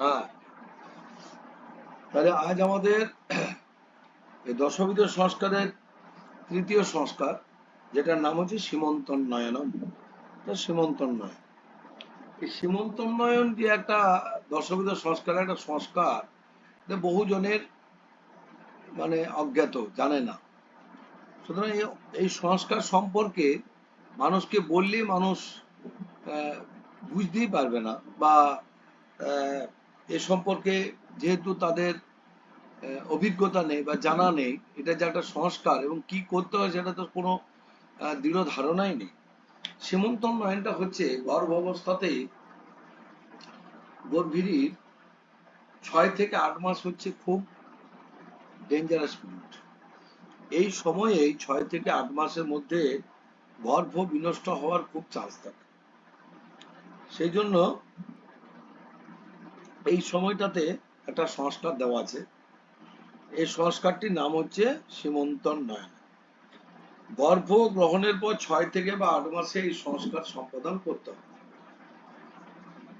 হ্যাঁ। তাহলে আজ আমাদের এই দশবিধ সংস্কারের তৃতীয় সংস্কার, যেটার নাম হচ্ছে সীমন্তোন্নয়নম। সীমন্তোন্নয়ন। এই সীমন্তোন্নয়ন যে একটা দশবিধ সংস্কার, একটা সংস্কার বহুজনের মানে অজ্ঞাত, জানে না। সুতরাং এই- সংস্কার সম্পর্কে মানুষকে বললে মানুষ বুঝতেই পারবে না বা এ সম্পর্কে যেহেতু তাদের অভিজ্ঞতা নেই বা জানা নেই, এটা যে একটা সংস্কার এবং কি করতে হয় সেটা তো কোনো দৃঢ় ধারণাই নেই। সীমন্তোন্নয়নটা হচ্ছে গর্ভ অবস্থাতেই গর্ভিণীর ছয় থেকে আট মাস হচ্ছে খুব ডেঞ্জারাস পিরিয়ড এই সময়ে ছয় থেকে আট মাসের মধ্যে গর্ভ বিনষ্ট হওয়ার খুব চান্স থাকে। সেই জন্য এই সময়টাতে একটা সংস্কার দেওয়া আছে। এই সংস্কারটির নাম হচ্ছে সীমন্তন নয়ন। গর্ভ গ্রহণের পর ছয় থেকে বা আট মাসে এই সংস্কার সম্পাদন করতে হবে।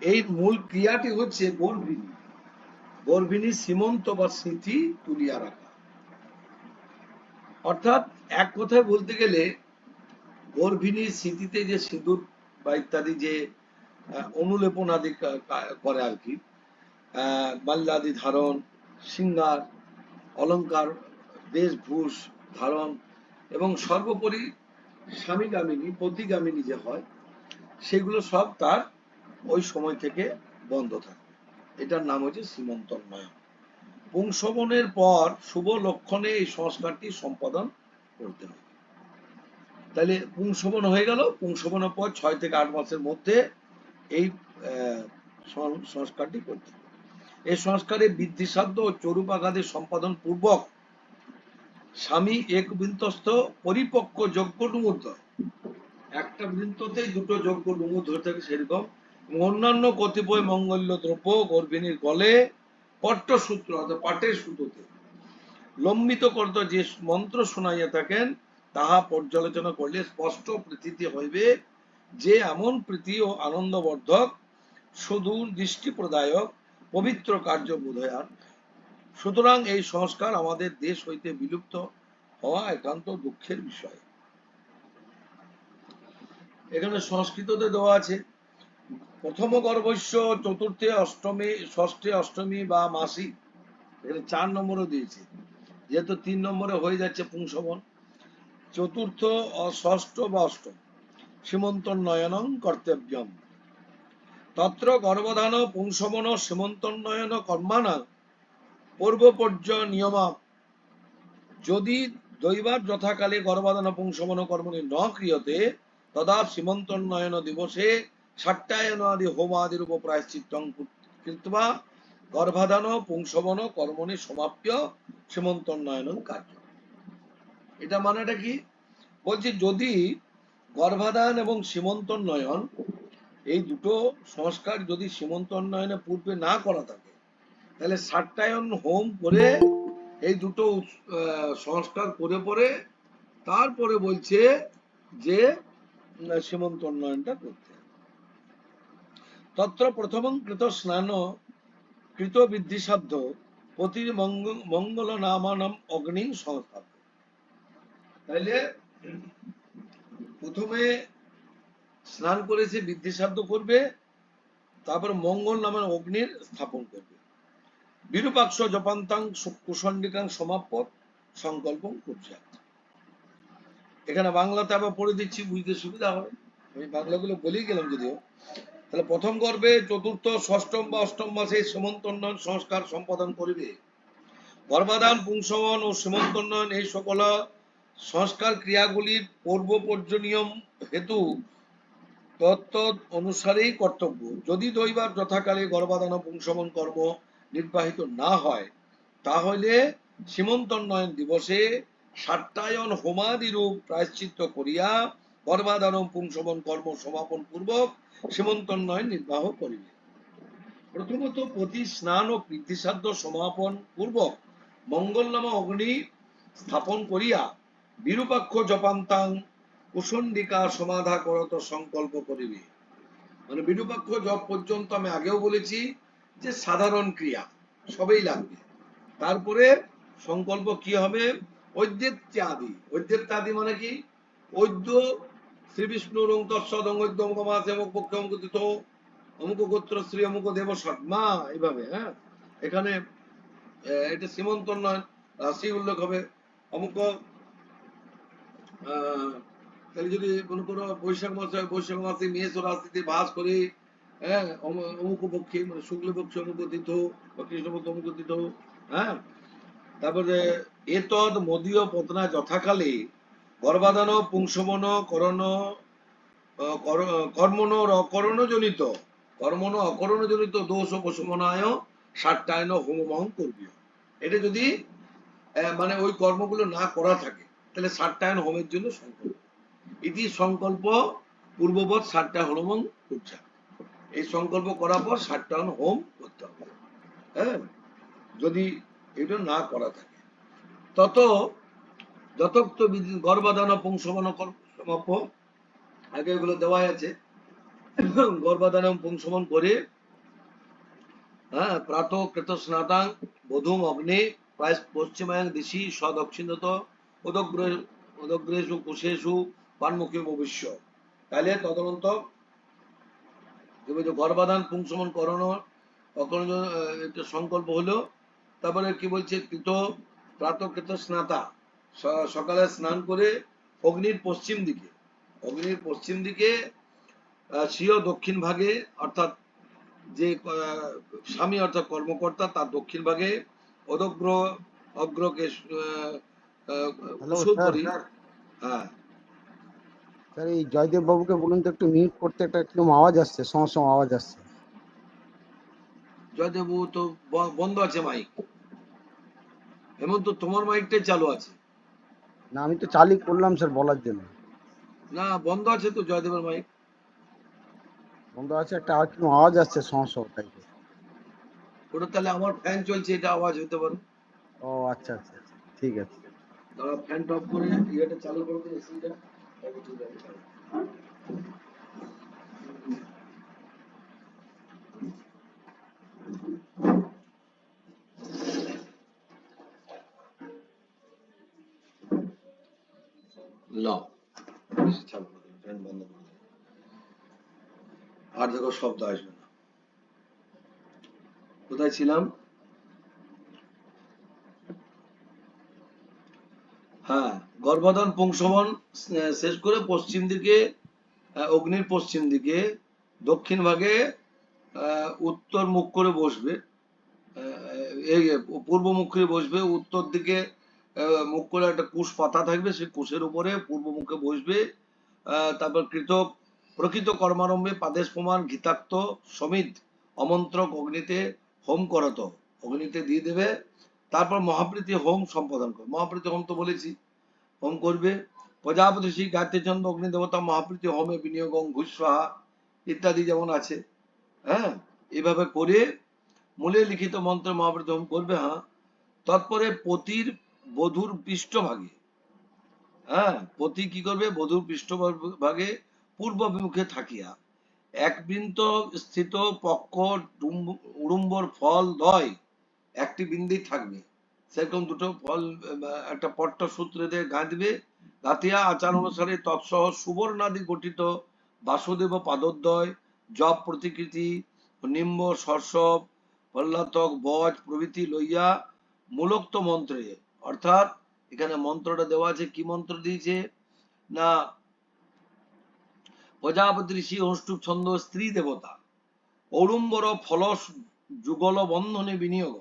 এই মূল ক্রিয়াটি হচ্ছে গর্ভিণী। গর্ভিণী সীমন্ত বা স্মৃতি তুলিয়া রাখা। অর্থাৎ এক কথায় বলতে গেলে গর্ভিণীর স্মৃতিতে যে সিঁদুর বা ইত্যাদি যে অনুলেপন আদি করে আর কি মাল্লাদি ধারণ, সিঙ্গার অলংকার বেশভূষ ধারণ এবং সর্বোপরি স্বামীগামিনী, পতিগামিনী যে হয়, সেগুলো সব তার ওই সময় থেকে বন্ধ থাকে। এটার নাম হচ্ছে সীমন্তন্নয়ন পুংসবনের পর শুভ লক্ষণে এই সংস্কারটি সম্পাদন করতে হবে তাহলে পুংসবন হয়ে গেল। পুংসবনের পর ছয় থেকে আট মাসের মধ্যে এই সংস্কারটি করতে এই সংস্কারে বৃদ্ধিসাধ্য ও চরুপাঘাতের সম্পাদন পূর্বক স্বামী এক বৃন্তস্থ পরিপক্ক যোগ্য ডুমুর ধরে একটা বৃন্ততে দুটো যোগ্য ডুমুর ধরে থাকে সেরকম অন্যান্য কতিপয় মঙ্গল্য দ্রব্য গর্ভিণীর গলে পট্টসূত্র অর্থাৎ পাটের সুতোতে। লম্বিত করত যে মন্ত্র শোনাইয়া থাকেন, তাহা পর্যালোচনা করলে স্পষ্ট প্রতীতি হইবে যে এমন প্রীতি ও আনন্দবর্ধক সুদূর দৃষ্টি প্রদায়ক পবিত্র কার্য বোধয়ান সুতরাং এই সংস্কার আমাদের দেশ হইতে বিলুপ্ত হওয়া একান্ত দুঃখের বিষয়। এখানে সংস্কৃততে দেওয়া আছে, প্রথম গর্ভস্য চতুর্থে অষ্টমী, ষষ্ঠে অষ্টমী বা মাসি, এখানে চার নম্বরও দিয়েছে। যেহেতু তিন নম্বরে হয়ে যাচ্ছে পুংসবন চতুর্থ, ষষ্ঠ বা অষ্টম সীমন্ত নয়নং কর্তব্যম। তত্র গর্ভধান পুংসবন সীমন্তোন্নয়ন কর্মাণা পূর্বপর্য নিয়মা। যদি দৈবাত যথাকালে গর্ভাধান পুংসবন কর্মণি ন ক্রিয়তে, তদা সীমন্তোন্নয়ন দিবসে ষাট্টায়ন আদি হোমাদির উপ প্রায়শ্চিত্তং কৃত্বা গর্ভাধান পুংসবন কর্মণি সমাপ্য সীমন্তোন্নয়ন কার্য। এটা মানেটা কি? বলছি যদি গর্ভাধান এবং সীমন্তোন্নয়ন এই দুটো সংস্কার যদি সীমন্তোন্নয়নে পূর্বে না করা থাকে তাহলে ষাট্টায়ন হোম করে এই দুটো সংস্কার করে পরে তারপরে বলছে যে উম, সীমন্তোন্নয়নটা করতে তত্র প্রথমং কৃত স্নান কৃত বৃদ্ধিসাধ্য প্রতি মঙ্গল নামানম অগ্নি সংস্থাপ তাইলে প্রথমে স্নান করেছে বৃদ্ধিসাধ্য করবে, তারপর মঙ্গল নামের অগ্নির স্থাপন করবে। বিরূপাক্ষ জপান্তাং কুষণ্ডিকাং সমাপ্ত সংকল্প করছে এখানে বাংলাতে আবার পড়ে দিচ্ছি, বুঝতে সুবিধা হবে। আমি বাংলাগুলো বলেই গেলাম যদিও। তাহলে প্রথম গর্ভে চতুর্থ, ষষ্ঠম বা অষ্টম মাসে সীমন্তোন্নয়ন সংস্কার সম্পাদন করিবে। গর্ভাধান, পুংসবন ও সীমন্তোন্নয়ন এই সকল সংস্কার ক্রিয়াগুলির পূর্ব পর্যনিয়ম হেতু তত্ত্ব অনুসারেই কর্তব্য। যদি দৈবার যথাকালে গর্ভাধান ও পুংসবন কর্ম নির্বাহিত না হয়, তাহলে সীমন্তোন্নয়ন দিবসে সাত্যায়ন হোমাদিরূপ প্রায়শ্চিত্ত করিয়া গর্ভাধারণ পুংসবন কর্ম সমাপন পূর্বক সীমন্তোন্নয়ন নির্বাহ করিবে। প্রথমত প্রতি স্নান ও বৃদ্ধিসাধ্য সমাপন পূর্বক মঙ্গল মঙ্গলনামা অগ্নি স্থাপন করিয়া বিরূপাক্ষ জপান্তাং কুসন্ডিকা সমাধা করত সংকল্প করিবে। মানে বিরূপাক্ষ জপ পর্যন্ত আমি আগেও বলেছি যে সাধারণ ক্রিয়া, সবেই লাগবে। তারপরে সংকল্প কি হবে? ঐদ্যত্যাদি। ঐদ্যত্যাদি মানে কি? ঐদ্য শ্রী তৎসদ অমুক অমুক পক্ষে তিথ অমুক গোত্র শ্রী অমুক দেব এইভাবে হ্যাঁ? এখানে এটা সীমন্ত নয় রাশি উল্লেখ হবে। অমুক তাহলে যদি মনে করো বৈশাখ মাসে হয়, বৈশাখ মাসে মেষ রাশিতে বাস করে হ্যাঁ অমুক পক্ষে মানে শুক্ল পক্ষে বা কৃষ্ণপক্ষ হ্যাঁ তারপরে পত্না যথাকালে গর্ভাধান পুংসমন করণ কর্মণ কর্মণ দোষ উপশমনায় ষাট্টায়ন হোমমহং করবি এটা যদি মানে ওই কর্মগুলো না করা থাকে তাহলে ষাট্টায়ন হোমের জন্য সংকল্প। ইতি সংকল্প পূর্ববৎ ষাটটা হোমং করছে এই সংকল্প করার পর ষাটটায়ন হোম করতে হবে। হ্যাঁ? যদি এটা না করা থাকে, তত যথোক্ত বিধি- গর্ভাধান পুংসমন সমাপ্য। আগে এগুলো দেওয়াই আছে। গর্ভাধান পুংসমন করে হ্যাঁ প্রাত কৃত স্নাতাং বধূম অগ্নি পশ্চিমায়ং, দিশি, সদক্ষিণত উদগ্রে উদগ্রেষু কুশেষু পানমুখী ভবিষ্য। তাহলে তদন্ত যে গর্ভাধান পুংসমন করানো তখন একটা সংকল্প হলো তারপরে কি বলছে কৃত প্রাতকৃত স্নাতা সকালে স্নান করে অগ্নির পশ্চিম দিকে অগ্নির পশ্চিম দিকে স্বীয় দক্ষিণ ভাগে অর্থাৎ যে স্বামী অর্থাৎ কর্মকর্তা তার দক্ষিণ ভাগে অদগ্র অগ্রকে হ্যাঁ। স্যার এই জয়দেব বাবুকে বলুন তো একটু মিউট করতে একটা একটু আওয়াজ আসছে সম সম আওয়াজ আসছে। জয়দেব বাবু তো বন্ধ আছে মাইক হেমন্ত তোমার মাইকটাই চালু আছে। না আমি তো চালই করলাম স্যার বলার জন্য। না বন্ধ আছে তো জয়দেবের মাইক বন্ধ আছে একটা আওয়াজ আসছে সম সম টাইপের ওটা তাহলে আমার ফ্যান চলছে এটা আওয়াজ হতে পারে। ও আচ্ছা আচ্ছা আচ্ছা ঠিক আছে। দাঁড়া ফ্যান অফ করে ইয়েটা চালু করে দিই এসিটা আর দেখো শব্দ আসবে না। কোথায় ছিলাম হ্যাঁ গর্ভাধান আহ, শেষ করে পশ্চিম দিকে অগ্নির পশ্চিম দিকে দক্ষিণ ভাগে উত্তর মুখ করে বসবে এই পূর্ব মুখ করে বসবে উত্তর দিকে মুখ করে একটা কুশ পাতা থাকবে সেই কুশের উপরে পূর্ব মুখে বসবে তারপর কৃত প্রকৃত কর্মারম্ভে পাদেশ প্রমাণ গীতাক্ত সমিত অমন্ত্রক অগ্নিতে হোম করত অগ্নিতে দিয়ে দেবে তারপর মহাপ্রীতি হোম সম্পাদন করে। মহাপ্রীতি হোম তো বলেছি হোম করবে। প্রজাপতি শ্রী গায়ত্রীচন্দ্র অগ্নি দেবতা মহাপ্রীতি, হোমে বিনিয়োগ ঘুষাহা ইত্যাদি যেমন আছে হ্যাঁ? এভাবে করে মূলে লিখিত মন্ত্র মহাপ্রীতি হোম করবে হ্যাঁ? তৎপরে পতির বধুর পৃষ্ঠভাগে হ্যাঁ? পতি কি করবে? বধুর পৃষ্ঠভাগে পূর্ব বিমুখে থাকিয়া এক বৃন্ত স্থিত পক্ষ, ডুম্ব- উড়ুম্বর ফল, দয় একটি বিন্দি থাকবে। সেরকম দুটো ফল একটা পট্ট সূত্রে দিয়ে গাঁথবে। গাঁথিয়া আচার অনুসারে তৎসহ সুবর্ণাদি গঠিত বাসুদেব পাদোদ্বয় জপ প্রতিকৃতি, নিম্ব সর্ষব প্রহ্লাদক, বজ প্রভৃতি লইয়া মূলোক্ত মন্ত্রে, অর্থাৎ এখানে মন্ত্রটা দেওয়া আছে, কি মন্ত্র দিয়েছে? না, প্রজাপতি ঋষি অনুষ্ঠুপ ছন্দ স্ত্রী দেবতা ঔড়ুম্বর ফল যুগল বন্ধনে বিনিয়োগ।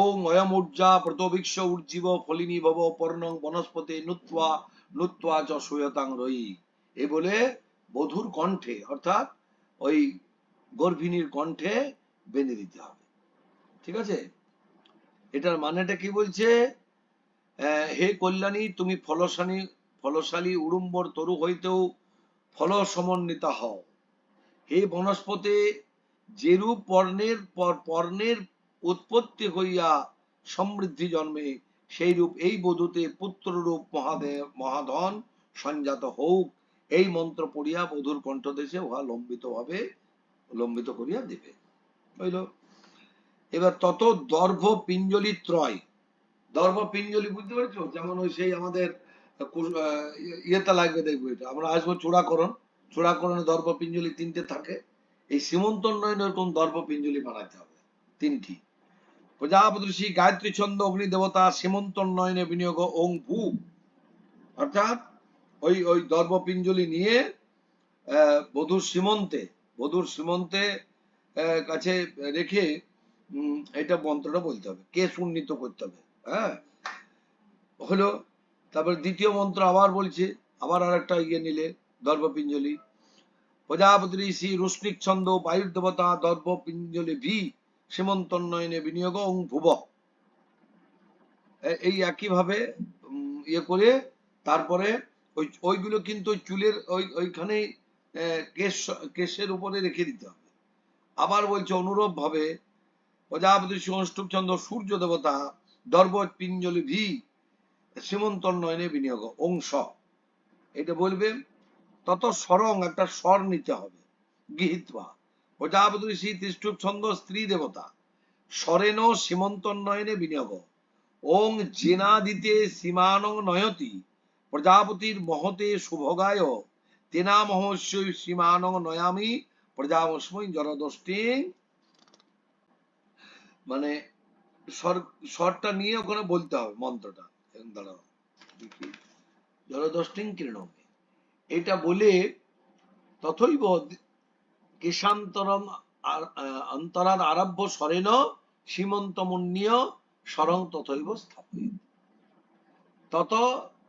ওং অয়মূর্জা প্রতবিক্ষ উজ্জীব ফলিনী ভব পর্ণং বনস্পতি নুত্বা নুত্বা চ সুয়তাং রয়ি। এ বলে বধুর কণ্ঠে, অর্থাৎ ওই গর্ভিণীর কণ্ঠে বেঁধে দিতে হবে। ঠিক আছে? এটার মানেটা কি বলছে? হে কল্যাণী, তুমি ফলশালী ফলশালী উড়ুম্বর তরু হইতেও ফল সমন্বিতা হও। হে বনস্পতি যেরূপ পর্ণের পর, পর্ণের উৎপত্তি হইয়া সমৃদ্ধি জন্মে সেই রূপ এই বধূতে পুত্ররূপ মহাদেব, মহাধন সঞ্জাত হোক এই মন্ত্র পড়িয়া বধুর কণ্ঠদেশে উহা লম্বিত ভাবে লম্বিত করিয়া দেবে। হইল এবার তত দর্ভ পিঞ্জলি ত্রয়। দর্ভ পিঞ্জলি বুঝতে পেরেছ? যেমন ওই সেই আমাদের ইয়েতে লাগবে দেখব এটা। আমরা আসব চূড়াকরণ। চূড়াকরণে দর্ভ পিঞ্জলি তিনটে থাকে। এই সীমন্ত উন্নয়ন এরকম দর্ভ পিঞ্জলি বানাতে হবে? তিনটি। প্রজাপতি গায়ত্রী ছন্দ, অগ্নি দেবতা সীমন্ত উন্নয়নে বিনিয়োগ, ওং ভূ অর্থাৎ ওই ওই দর্ভ পিঞ্জলি নিয়ে বধূর সীমন্তে বধূর সীমন্তে কাছে রেখে এটা মন্ত্রটা বলতে হবে। কে সুন্নিত করতে হবে? হ্যাঁ? হলো, তারপরে দ্বিতীয় মন্ত্র আবার বলছে, আবার আর একটা ইয়ে নিলে দর্ভ পিঞ্জলি প্রজাপতি ঋষি রুষ্ণিক ছন্দ, বায়ুর দেবতা দর্ভ পিঞ্জলি ভি সীমন্তোন্নয়নে বিনিয়োগ ওং ভুব এই একইভাবে ইয়ে করে তারপরে ওই ওইগুলো কিন্তু চুলের ওই ওইখানে কেশ, কেশের উপরে রেখে দিতে হবে। আবার বলছে অনুরূপ ভাবে প্রজাপতি চন্দ্র সূর্য দেবতা দর্ব পিঞ্জলি ভি সীমন্তোন্নয়নে বিনিয়োগ অংশ এটা বলবে, তত স্বরং একটা স্বর নিতে হবে গৃহীত্বা প্রজাপতি ঋষি তিষ্ঠুপ ছন্দ স্ত্রী দেবতা। স্বরেণ সীমন্তোন্নয়নে বিনিয়োগ। ওং জেনাদিতে সীমানং নয়তি। প্রজাপতির মহতে শুভগায়। তেনা মহস্য সীমানং নয়ামি। প্রজাবস্মৈ জরদষ্টি মানে স্বর, স্বরটা নিয়ে ওখানে বলতে হবে মন্ত্রটা। দাঁড়াও জলদষ্টিং কীর্ণমে। এটা বলে তথৈব কেশান্তরম আর- আহ, অন্তরাদ আরভ্য স্বরেণ সীমন্তমুন্নীয় স্বরং তথৈব স্থাপয়িত তত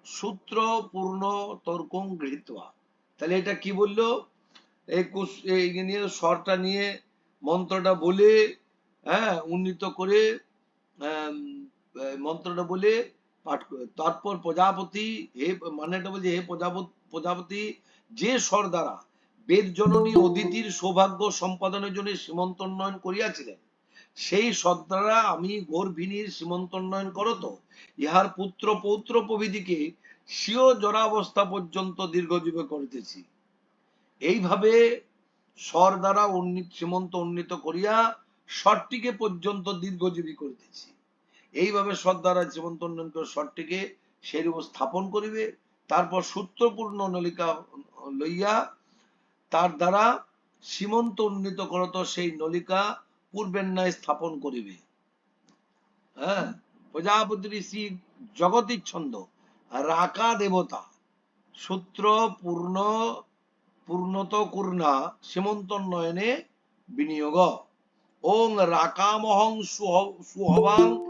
সূত্র পূর্ণ তর্কং গৃহীত্বা তাহলে এটা কি বলল? এই নিয়ে স্বরটা নিয়ে মন্ত্রটা বলে হ্যাঁ উন্নীত করে মন্ত্রটা বলে পাঠ তারপর প্রজাপতি হে মানেটা বলছে হে প্রজাপতি প্রজাপতি যে স্বর দ্বারা বেদ জননী অদিতির সৌভাগ্য সম্পাদনের জন্য সীমন্ত উন্নয়ন করিয়াছিলেন। সেই স্বর আমি গর্ভিণীর সীমন্ত উন্নয়ন করত ইহার পুত্র পৌত্র প্রভৃতিকে স্বীয় জরাবস্থা পর্যন্ত দীর্ঘজীবে করিতেছি। এইভাবে স্বর দ্বারা উন্নীত, সীমন্ত উন্নীত করিয়া স্বরটিকে পর্যন্ত দীর্ঘজীবী করিতেছি। এইভাবে স্বর দ্বারা সীমন্ত উন্নয়ন করে স্বরটিকে সেই রূপ স্থাপন করিবে। তারপর সূত্রপূর্ণ নলিকা লইয়া তার দ্বারা সীমন্ত উন্নীত করত সেই নলিকা পূর্বের ন্যায় স্থাপন করিবে। হ্যাঁ? প্রজাপতি ঋষি জগতীর ছন্দ রাকা দেবতা সূত্র পূর্ণ পূর্ণত কূর্ণা সীমন্তোন্নয়নে বিনিয়োগ। ওং রাকামহং সুহ- সুহবাং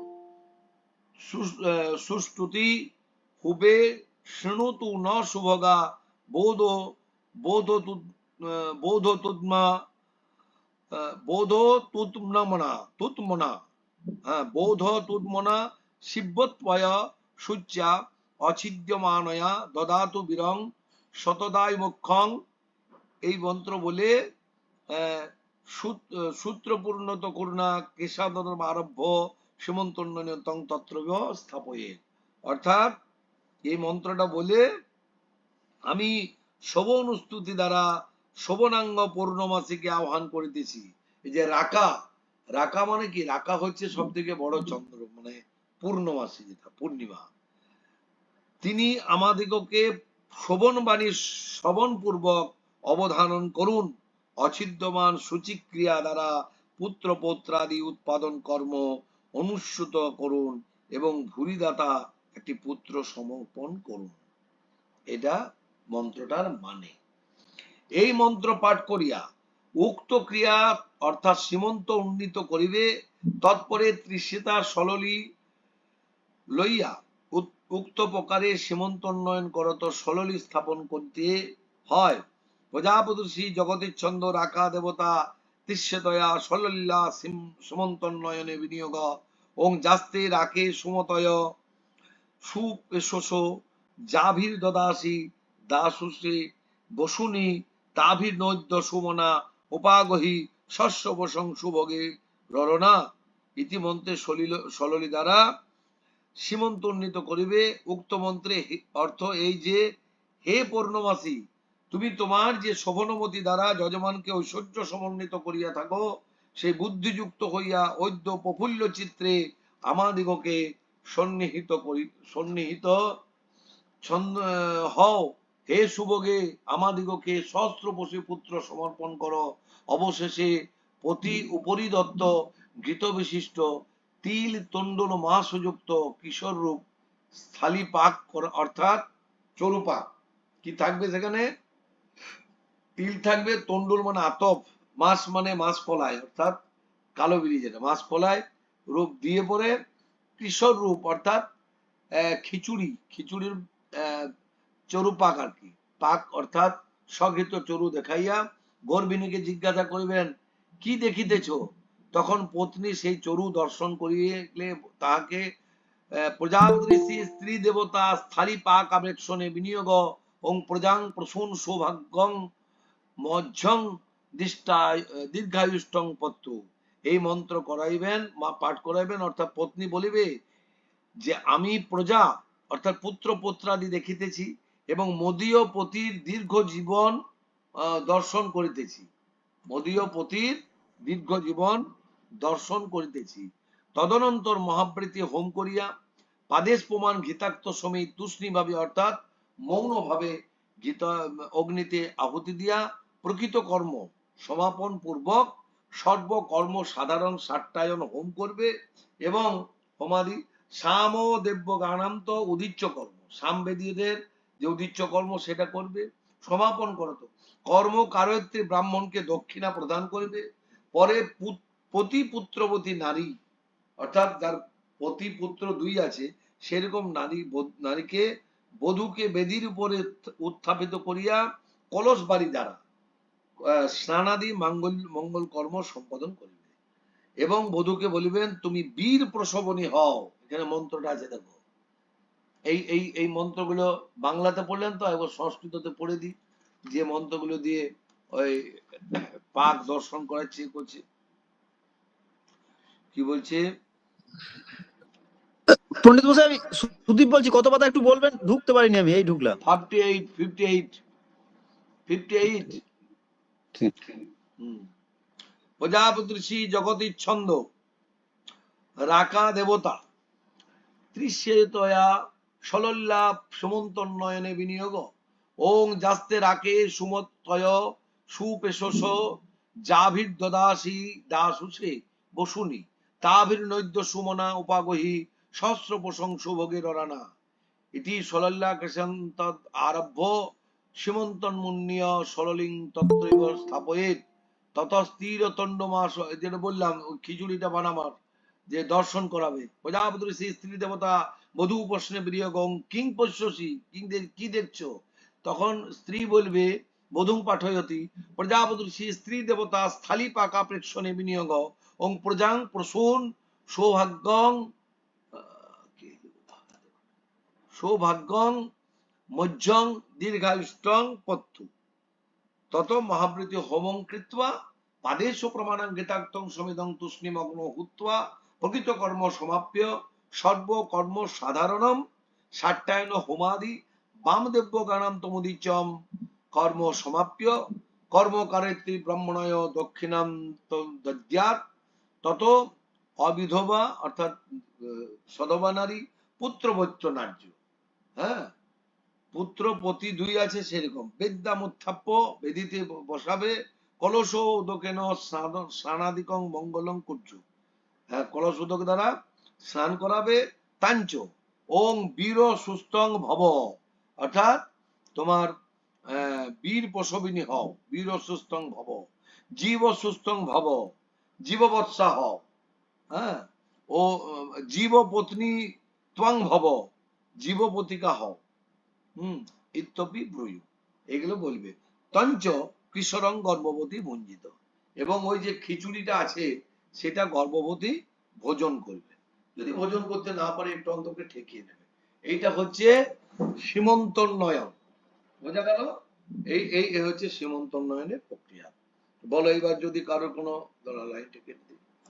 সু- আহ, সুষ্টুতি হুবে শৃণুতু ন শুভগা বোধ বোধ বোধ বোধ তুৎমনা হ্যাঁ বোধ শিব্বত্বয় সূচ্যা অছিদ্যমানয়া দদাতু বিরং শতদায় মুখ্যং এই মন্ত্র বলে সূত্রপূর্ণত করুণা কেশাদনম আরভ্য সীমন্তোন্নয়তং তত্রব স্থাপয়ে। অর্থাৎ, এই মন্ত্রটা বলে, আমি শোভন স্তুতি দ্বারা শোভনাঙ্গ পূর্ণমাসীকে আহ্বান করিতেছি। এই যে রাকা রাকা মানে কি? রাকা হচ্ছে সব থেকে বড় চন্দ্র মানে পূর্ণমাসী যেটা, পূর্ণিমা। তিনি আমাদিগকে শোভন বাণী শ্রবণ পূর্বক অবধারণ করুন। অছিদ্যমান সূচিক্রিয়া দ্বারা পুত্র পৌত্রাদি উৎপাদন কর্ম অনুস্যুত করুন এবং ভুরিদাতা একটি পুত্র সমর্পণ করুন। এটা মন্ত্রটার মানে। এই মন্ত্র পাঠ করিয়া উক্ত ক্রিয়া অর্থাৎ সীমন্ত উন্নীত করিবে, তৎপরে তৃষ্ণিতা সললি লইয়া উক্ত প্রকারে সীমন্ত উন্নয়ন করত, সললি স্থাপন করতে হয়। প্রজাপতি শ্রী জগতের ছন্দ রাখা দেবতা তিস্যদয়া সলল্লা সীমন্তোন্নয়নে বিনিয়োগ ওং জাস্তে রাখে সুমতয় সুপেশস। জাভির দদাসি দাসুসে বসুনি তাভির নৈদ্য সুমনা উপাগহি শস্য বসং সুভোগে ররণা ইতিমন্ত্রে সললি দ্বারা সীমন্ত উন্নীত করিবে। উক্ত মন্ত্রে অর্থ এই যে, হে পূর্ণমাসী তুমি তোমার যে শোভনমতি দ্বারা যজমানকে ঐশ্বর্য সমন্বিত করিয়া থাকো, সেই বুদ্ধিযুক্ত হইয়া ঐদ্য প্রফুল্ল চিত্রে আমাদিগকে সন্নিহিত করি সন্নিহিত ছন্দ হও। হে সুভোগে আমাদিগকে সহস্র বসে পুত্র সমর্পণ করো। অবশেষে প্রতি উপরি দত্ত ঘৃত বিশিষ্ট তিল তন্ডল মাসযুক্ত কিশোর রূপ থালি পাক অর্থাৎ চরু পাক কি থাকবে সেখানে? তিল থাকবে তন্ডুল মানে আতপ, মাছ মানে মাছ কলায় অর্থাৎ কালো বিড়ি যেটা মাছ কলায় রূপ দিয়ে পরে কিশোর রূপ, অর্থাৎ খিচুড়ি। খিচুড়ির চরু পাক আর কি। পাক অর্থাৎ স্বঘৃত চরু দেখাইয়া গর্বিণীকে জিজ্ঞাসা করিবেন, কি দেখিতেছ? তখন পত্নী সেই চরু দর্শন করিলে তাহাকে প্রজাপতি স্ত্রী দেবতা স্থালী পাক আবেক্ষণে বিনিয়োগ, ওং প্রজাং প্রসূন সৌভাগ্যং মজ্জং দিষ্টা দীর্ঘায়ুষ্টং পত্তু। এই মন্ত্র করাইবেন, মা, পাঠ করাইবেন, অর্থাৎ পত্নী বলিবে যে, আমি প্রজা, অর্থাৎ পুত্র পুত্রাদি দেখিতেছি এবং মদীয় পতির দীর্ঘ জীবন দর্শন করিতেছি। মদীয় পতির দীর্ঘ জীবন দর্শন করিতেছি। তদনন্তর মহাবৃত্তি হোম করিয়া পাদেশ প্রমাণ ঘিতাক্ত সমী তুষ্ণী ভাবে অর্থাৎ মৌন ভাবে গীতা, অগ্নিতে আহুতি দিয়া প্রকৃত কর্ম সমাপন পূর্বক সর্বকর্ম সাধারণ সাট্টায়ন হোম করবে এবং হোমাদি সাম দেব্য গানান্ত উদিচ্য কর্ম। সাম বেদীদের যে উদিচ্য কর্ম সেটা করবে, সমাপন করত কর্ম কারয়ত্রী ব্রাহ্মণকে দক্ষিণা প্রদান করবে, পরে পতি পুত্রবতী নারী, অর্থাৎ যার পতি পুত্র দুই আছে, সেরকম নারী নারীকে বধূকে বেদির উপরে উত্থাপিত করিয়া কলস বাড়ি দ্বারা স্নানাদি মঙ্গল মঙ্গল কর্ম সম্পাদন করিবে। এবং বধূকে বলিবেন, তুমি বীর প্রসবনী হও। এখানে মন্ত্রটা আছে দেখো। এই এই এই মন্ত্রগুলো বাংলাতে পড়লেন তো একবার সংস্কৃততে পড়ে দিই। যে মন্ত্রগুলো দিয়ে ওই পাক দর্শন করাচ্ছে করছে। কি বলছে? পণ্ডিত মশাই আমি সুদীপ বলছি কত কথা একটু বলবেন? ঢুকতে পারিনি আমি এই ঢুকলাম। Fifty eight fifty eight fifty eight. ঠিক প্রজাপতি শ্রী জগতীর ছন্দ রাকা দেবতা ত্রিশেতয়া সলল্লা সুমন্তন্নয়নে বিনিয়োগ। ওং যাস্তে রাকে সুমত্তয় সুপেশস জাভির দদাসি দাসুষে বসুনি। তাভির নৈদ্য সুমনা উপাগহি সহস্র প্রশংস ভোগের রানা ইতি সলল্লা সরলিং স্থাপয়েত। মাস যেটা বললাম, খিচুড়িটা বানাবার যে দর্শন করাবে। প্রজাপতির স্ত্রী দেবতা বধূ প্রশ্নে বিনিয়োগং কিং পশ্যসি কিং কি দেখছ? তখন স্ত্রী বলবে বধূ পাঠয়তি, প্রজাপতির সেই স্ত্রী দেবতা স্থালী পাকা প্রেক্ষণে বিনিয়োগ। ওং প্রজাং প্রসূন সৌভাগ্যং সৌভাগ্যং মজ্জং দীর্ঘায়ুষ্টং পত্তু। তত মহাবৃতি হোমং কৃত্বা, পাদেশ প্রমাণাং গীতাক্তং সমিদং তুষ্ণিমগ্ন হুত্বা প্রকৃত কর্ম সমাপ্য। সর্বকর্ম সাধারণম সাট্টায়ন হোমাদি বামদেব্য গানাম তমুদিচম কর্ম সমাপ্য। কর্মকারেত্রী ব্রহ্মণয় দক্ষিণাম ত- তত অবিধবা অর্থাৎ সধবা নারী পুত্রবচ্চ নার্য। হ্যাঁ? পুত্র পতি দুই আছে সেরকম। বেদ্যা মুত্থাপ্য, বেদিতে বসাবে। কলস উদকেন স্নান- স্নানাদিকং মঙ্গলং কুর্য হ্যাঁ কলস উদক দ্বারা স্নান করাবে তাঞ্চ। ওং বীর সুস্থং ভব। অর্থাৎ তোমার বীর প্রসবিনী হও। বীর সুস্থং ভব। জীব সুস্থং ভব। জীববৎসা হও। হ্যাঁ? ও, জীব পত্নী ত্বং ভব। জীবপতিকা হও। হুম? ইত্যপি ব্রুয়ু। এগুলো বলবে। তঞ্চ কিশোরং গর্ভবতী ভঞ্জিত। এবং ওই যে খিচুড়িটা আছে, সেটা গর্ভবতী ভোজন করবে। যদি ভোজন করতে না পারে, একটু অন্তকে ঠেকিয়ে নেবে। এইটা হচ্ছে সীমন্তোন্নয়ন। বোঝা গেল? এই এই হচ্ছে সীমন্তোন্নয়নের প্রক্রিয়া। বলো এবার যদি কারোর কোনো লাইন কেটে দিই।